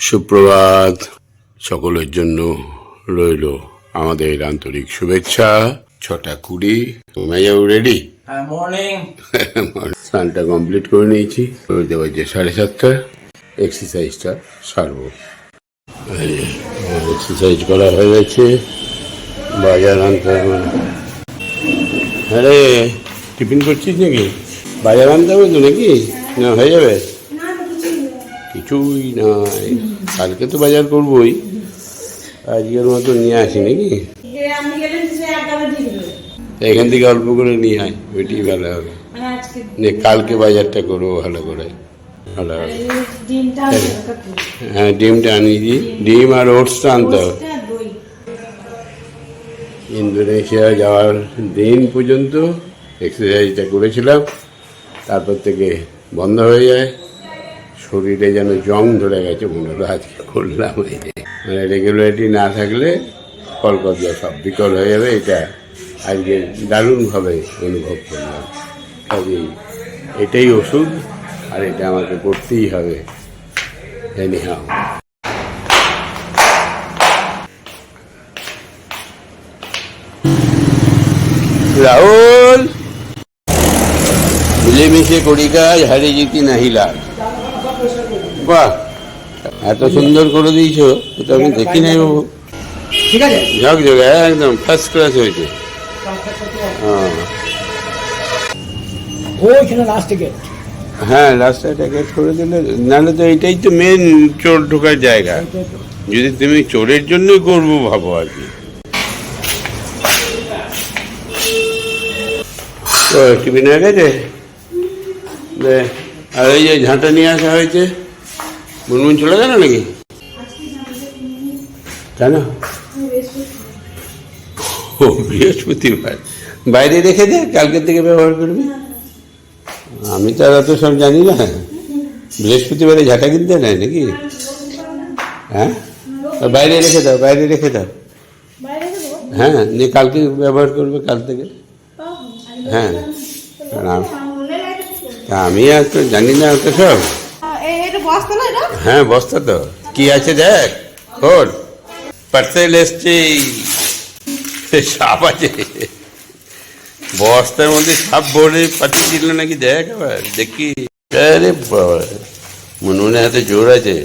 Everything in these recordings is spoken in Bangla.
সুপ্রভাত। সকলের জন্য রইল আমাদের আন্তরিক শুভেচ্ছা। ছটা কুড়ি। মেজাও রেডি হ্যাঁ স্নানটা কমপ্লিট করে নিয়েছি। বলতে পারছি সাড়ে সাতটা। এক্সারসাইজটা সারবো। এক্সারসাইজ করা হয়ে গেছে। বাজার আনতে হবে। হ্যাঁ রে টিফিন করছিস নাকি? বাজার আনতে হবে তো নাকি? না হয়ে যাবে? কিছুই নাই। কালকে তো বাজার করবোই। আজকের মতো নিয়ে আসি নাকি? এখান থেকে অল্প করে নিয়ে আয়, ওইটাই ভালো হবে। কালকে বাজারটা করব ভালো করে। ভালো হবে। হ্যাঁ ডিমটা আনিয়ে দিই ডিম আর ওটসটা আনতে হবে। ইন্দোনেশিয়া যাওয়ার দিন পর্যন্ত এক্সারসাইজটা করেছিলাম। তারপর থেকে বন্ধ হয়ে যায়। শরীরে যেন জং ধরে গেছে, মনে হলো আজকে করলাম। মানে রেগুলারিটি না থাকলে কলকব্জা সব বিকল হয়ে যাবে, এটা আজকে দারুণভাবে অনুভব করলাম। কাজেই এটাই ওষুধ, আর এটা আমাকে করতেই হবে এনিহাও রাহুল! মিলেমিশে করি কাজ হারে জিতি নাহি লাল বাহ এত সুন্দর করে দিয়েছ তো আমি দেখি নাই বাবু। ঠিক আছে। ঝকঝক একদম ফার্স্ট ক্লাস হয়েছে। হ্যাঁ। লাস্ট টিকেট হ্যাঁ রাস্তাটা গেট করে দিলে নাহলে তো এটাই তো মেন চোর ঢোকার জায়গা। যদি তুমি চোরের জন্যই করব ভাবো আর কি। টিফিন হয়ে গেছে? আর এই যে ঝাঁটা নিয়ে আসা হয়েছে? মুনমুন চলে গেল নাকি? কেন? ও, বৃহস্পতিবার। বাইরে রেখে দে, কালকের থেকে ব্যবহার করবি। আমি তো আর অত সব জানি না। বৃহস্পতিবারে ঝাঁটা কিনতে নেয় নাকি? হ্যাঁ? বাইরে রেখে দাও, বাইরে রেখে দাও। হ্যাঁ নিয়ে কালকে ব্যবহার করবে, কাল থেকে। হ্যাঁ। আমি- তা আর তো জানি না অত সব। হ্যাঁ বস্তা তো। কি আছে দেখ, খোল। পার্সেল এসছে। সাপ আছে। বস্তার মধ্যে সাপ ভরে পাঠিয়ে দিল নাকি দেখ আবার, দেখি। আরে বাবা, মনে হাতে জোর আছে।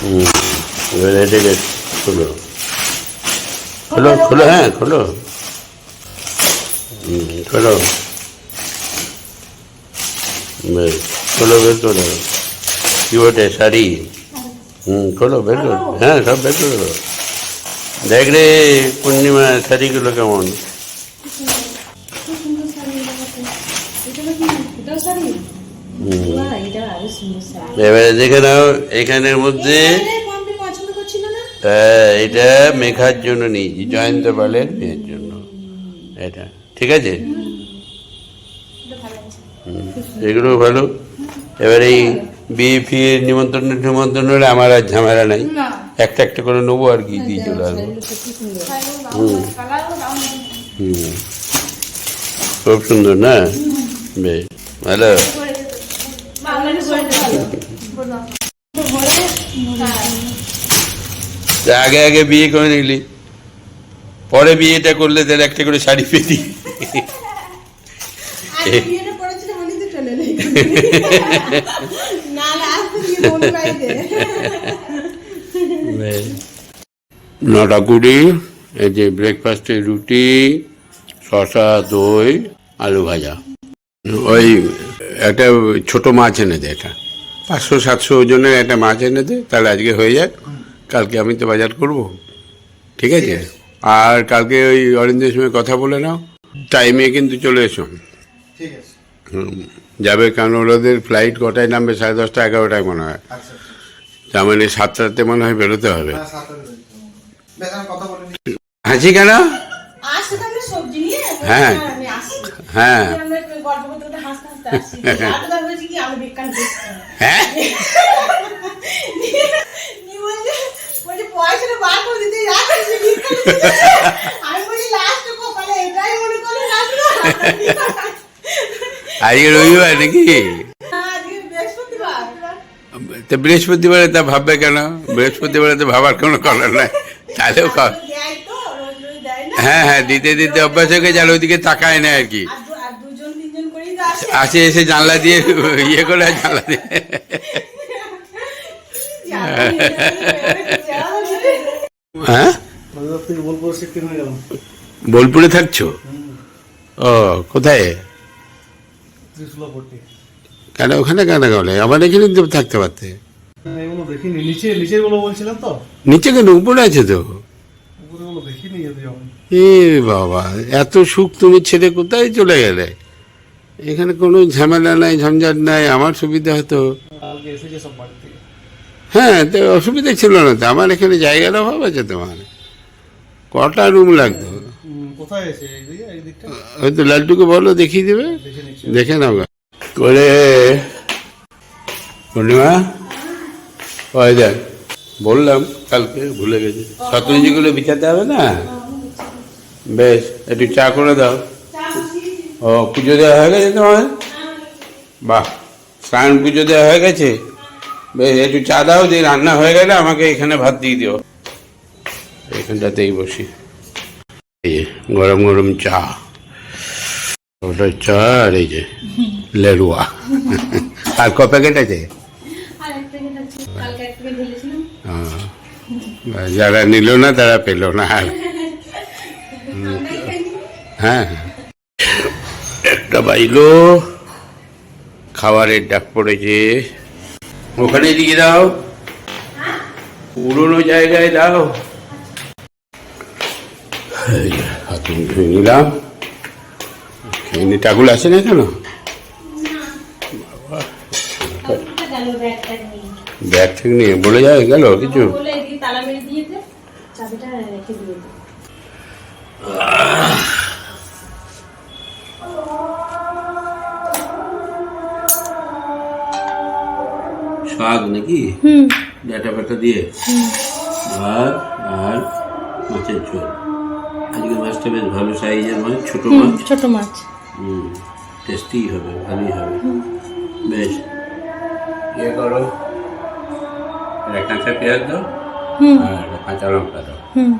হুম, এবার এটাকে খোলো খোলো হ্যাঁ খোলো। খোলো। বেশ খোলো বের করো কি ওটে শাড়ি? হুম খোলো বের করো হ্যাঁ সব বের করো দেখ রে পূর্ণিমা শাড়িগুলো কেমন? এবারে দেখে নাও এখানের মধ্যে আরে, পম্পি পছন্দ করছিল না হ্যাঁ, এটা মেঘার জন্য নিয়েছি জয়ন্ত পালের মেয়ের জন্য। এটা ঠিক আছে? এটা ভালো আছে হুম, এগুলো ভালো। এবার এই বিয়ে ফিয়ে নিমন্ত্রণ নিমন্ত্রণ হলে আমার আর ঝামেলা নাই। একটা একটা করে নেব আর কি দিয়ে চলে আসব। হুম। হুম। খুব সুন্দর না? বেশ ভালো। তা আগে আগে বিয়ে করে নিলি। পরে বিয়েটা করলে তাহলে একটা করে শাড়ি পেতি। আগে বিয়েটা করেছিল বলেই তো চলে এলি। নাহলে আসতে দিয়ে মনে বাইরে। নটা কুড়ি এই যে ব্রেকফাস্টে রুটি শশা দই আলু ভাজা। ওই একটা ছোট মাছ এনে দে এটা পাঁচশো সাতশো ওজনের একটা মাছ এনে দে তাহলে আজকে হয়ে যাক। কালকে আমি তো বাজার করব। ঠিক আছে? আর কালকে ওই অরেঞ্জের সঙ্গে কথা বলে নাও। টাইমে কিন্তু চলে এসো। ঠিক আছে। হুম, যাবে কারণ ওদের ফ্লাইট কটায় নামবে? সাড়ে দশটা এগারোটায় মনে হয়। আচ্ছা তার মানে সাতটাতে মনে হয় বেরোতে হবে। হ্যাঁ হাসি কেন? হ্যাঁ। হ্যাঁ আমরা একটু গল্প করতে করতে হাসতে হাসতে আসছি আটটা হয়েছে কি আমি বিজ্ঞান দেখছি হ্যাঁ নি বলছে বলছে পয়সাটা বার করে দিতে যা করছি বিজ্ঞান আমি বলি লাস্ট কপালে এটাই আজকে রবিবার নাকি? বৃহস্পতিবার। তা বৃহস্পতিবারে তা ভাববে কেন? বৃহস্পতিবারে তো ভাবার কোনো কারণ নাই। তাহলেও হ্যাঁ হ্যাঁ দিতে দিতে অভ্যাস হয়ে গেছে আর ওইদিকে তাকায় না আর কি। আসে। এসে জানলা দিয়ে ইয়ে করে জানলা দিয়ে। হ্যাঁ? থেকে বোলপুর শিফটিং হয়ে গেলাম। বোলপুরে থাকছো? ও কোথায়? ত্রিশুলাপট্টি। কেন? ওখানে কেন গেলে আমার এখানে তো থাকতে পারতে। এগুলো দেখিনি। নিচে নিচেরগুলো বলছিলাম তো। নিচে কেন? উপরে আছে তো। এ বাবা এত সুখ তুমি ছেড়ে কোথায় চলে গেলে? এখানে কোনো ঝামেলা নাই ঝঞ্ঝাট নাই আমার সুবিধা হতো। হ্যাঁ তো অসুবিধা ছিল না তো। আমার এখানে জায়গার অভাব আছে তোমার। কটা রুম লাগবে? কোথায় এসে এই হয়তো লাড্ডুকে বলো দেখিয়ে দেবে? দেখে নাও করে পূর্ণিমা ওই দেখ বললাম কালকে ভুলে গেছি। শতরঞ্জিগুলো বিছাতে হবে না? বেশ একটু চা করে দাও। ও পুজো দেওয়া হয়ে গেছে তোমার? বাহ স্নান পুজো দেওয়া হয়ে গেছে? বেশ একটু চা দাও দিয়ে রান্না হয়ে গেলে আমাকে এখানে ভাত দিয়ে দিও। এখানটাতেই বসি। এই যে গরম গরম চা। ওটা চা আর এই যে লেরুয়া। আর ক প্যাকেট আছে? হ্যাঁ। যারা নিল না তারা পেল না। আর হ্যাঁ। হ্যাঁ। একটা বাইলো। খাবারের ডাক পড়েছে। ওখানে দিয়ে দাও। পুরোনো জায়গায় দাও। হাত ধুয়ে নিলাম। খেয়ে নি টাকুল আছে না কেন ব্যাগ থেকে নিয়ে বলে যায় গেল কিছু। শাক নাকি? ডাটা ফাটা দিয়ে। ভাত আর মাছের ঝোল। আজকে মাছটা বেশ ভালো সাইজের মাছ ছোট মাছ। ছোট মাছ। হুম টেস্টি হবে ভালোই হবে। বেশ। ইয়ে করো। একটা কাঁচা পেঁয়াজ দাও আর কাঁচা লঙ্কা দাও। হুম।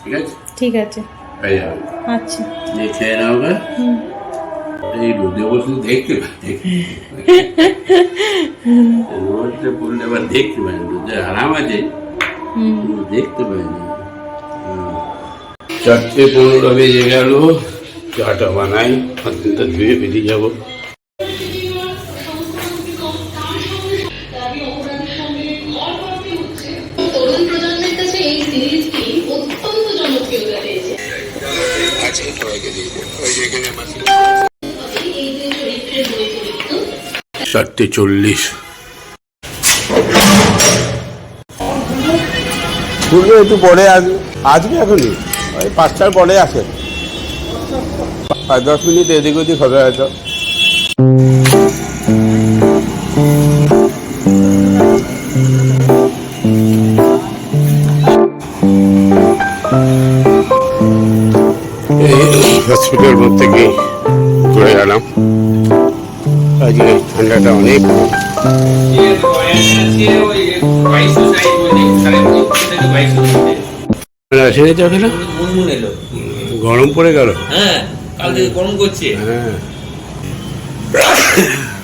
ঠিক আছে? ঠিক আছে। পেয়ে যাবে। আচ্ছা। দিয়ে খেয়ে নাও গা। এই রোদে বসে দেখতে পাই। রোদে পড়লে আবার দেখতে পাই না রোদে আরাম আছে। দেখতে পাই না। চারটে পনেরো বেজে গেল। চাটা বানাই অত্যন্ত ধুয়ে বেরিয়ে যাব। চারটে চল্লিশ। একটু পরে আসবে আসবে এখনই? ওই পাঁচটার পরে আসে পাঁচ দশ মিনিট এদিক ওদিক হবে হয়তো। হসপিটাল মধ্যে গিয়ে ঘুরে গেলাম আজকে ঠান্ডাটা অনেক কম। আসে না না গুনগুন এলো। গরম পড়ে গেল? হ্যাঁ কাল থেকে গরম করছে। হ্যাঁ।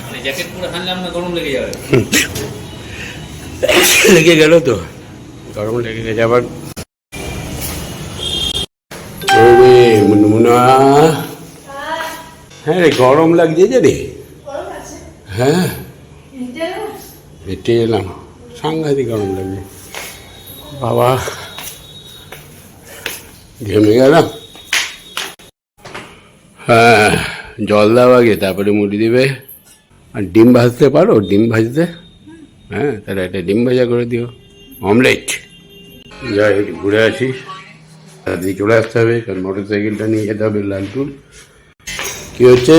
মানে জ্যাকেট পরে হানলাম না গরম লেগে যাবে। লেগে গেল তো? গরম লেগে গেছে আবার। মুনমুনা। হ্যাঁ রে গরম লাগছে যে রে? হ্যাঁ। হেঁটে এলাম। সাংঘাতিক গরম লাগছে। বাবা। ঘেমে গেলাম। হ্যাঁ জল দেওয়া আগে, তারপরে মুড়ি দিবে। আর ডিম ভাজতে পারো, ডিম ভাজতে। হ্যাঁ তাহলে একটা ডিম ভাজা করে দিও। অমলেট। যাই একটু ঘুরে আসি। তাড়াতাড়ি চলে আসতে হবে, কারণ মোটর সাইকেলটা নিয়ে যেতে হবে লালটুর কী হচ্ছে?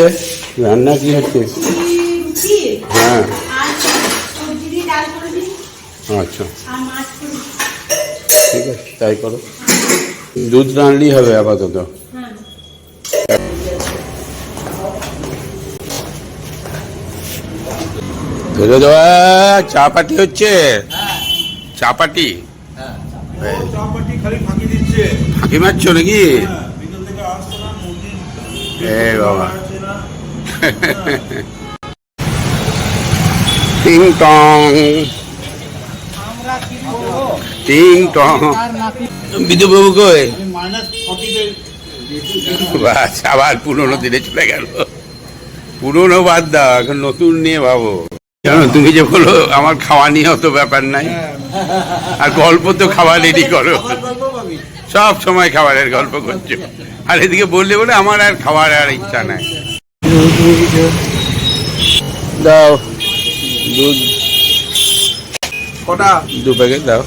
রান্না কী হচ্ছে? হ্যাঁ। আচ্ছা। ঠিক আছে, তাই করো। দুধ রানলি হবে আপাতত। চাপাটি দেওয়া চা পাটি হচ্ছে। চাপাটি। ফাঁকি মারছো নাকি? বাবা। টিং টং। টিং টং। বিদুবাবু কই? বাস আবার পুরোনো দিনে চলে গেল। পুরোনো বাদ দাও এখন নতুন নিয়ে ভাবো। জানো তুমি যে বলো আমার খাওয়া নিয়ে অত ব্যাপার নাই। আর গল্প তো খাবারেরই করো। সব সময় খাবারের গল্প করছ। আর এদিকে বললে বলে আমার আর খাওয়ার আর ইচ্ছা নাই। দাও দুধ। কটা? দু প্যাকেট দাও।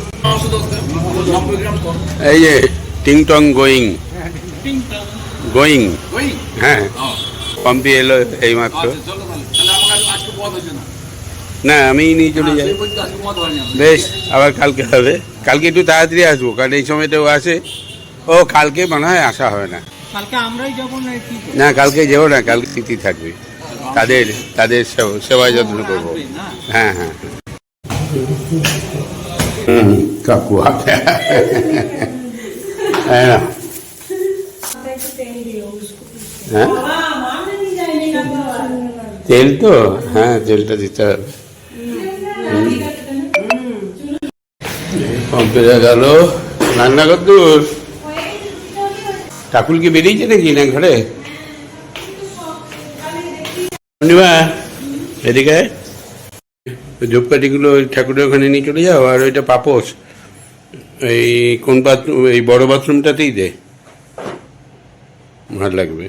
এই যে টিং টং গোয়িং। গোয়িং। হ্যাঁ। পম্পি এলো এই মাত্র না? আমি নিয়ে চলে যাই। বেশ আবার কালকে হবে। কালকে একটু তাড়াতাড়ি আসব কারণ এই সময়টা ও আসে। ও কালকে মনে হয় আসা হবে না। কালকে আমরাই যখন না কালকে যাব না কালকে তিথি থাকবে। তাদের তাদের সেবা- যত্ন করব। হ্যাঁ হ্যাঁ। কাকু হাতে হ্যাঁ তেল তো হ্যাঁ তেলটা দিতে হবে কম্পিউটার গেল রান্না কদ্দূর ঠাকুর কি বেরিয়েছে নাকি না ঘরে পূর্ণিমা এদিকে। ওই ধূপকাঠিগুলো ওই ঠাকুরের ওখানে নিয়ে চলে যাও আর ওইটা পাপোশ। এই কোন বাথরুম এই বড় বাথরুমটাতেই দে। ভালো লাগবে।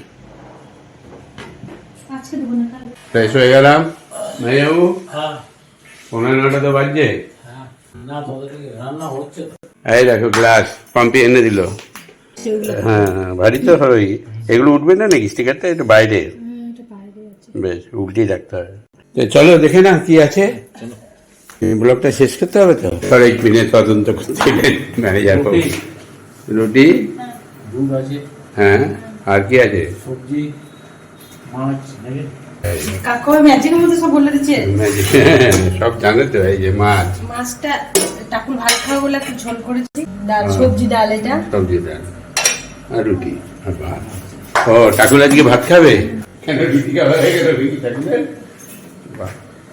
ফ্রেশ হয়ে গেলাম? মেয়েবাবু? পনেরো নটা তো বাজছে। হচ্ছে এই দেখো গ্লাস পাম্পি এনে দিল। হ্যাঁ হ্যাঁ ভারী তো হবেই এগুলো উঠবে না নাকি? স্টিকারটা এটা বাইরে বেশ উল্টেই রাখতে হবে তো চলো দেখে না কি আছে। ব্লগটা শেষ করতে হবে তো? কয়েক মিনিট তদন্ত করছিলেন ম্যানেজার রুটি। হ্যাঁ আর কি আছে? সবজি মাছ কাকু ম্যাজিকের মধ্যে সব বলে দিচ্ছে। সব জানো তো এই যে মাছ। মাছটা ভাত খাওয়া বলে একটু ঝোল করেছি। ডাল সবজি ডাল এটা। সবজি ডাল আর রুটি আর ভাত। ও ঠাকুর আজকে ভাত খাবে? কেন রুটি খাওয়া হয়ে গেল রুটি ঠাকুরের? বাহ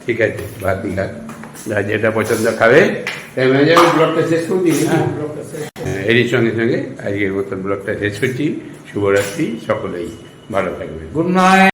ঠিক আছে ভাত দিলাম যা যেটা পছন্দ খাবে। তাই মানে আমি ব্লগটা শেষ করছি দিই হ্যাঁ এরই সঙ্গে সঙ্গে আজকের মতন ব্লগটা শেষ করছি। শুভরাত্রি সকলেই ভালো থাকবে গুড নাইট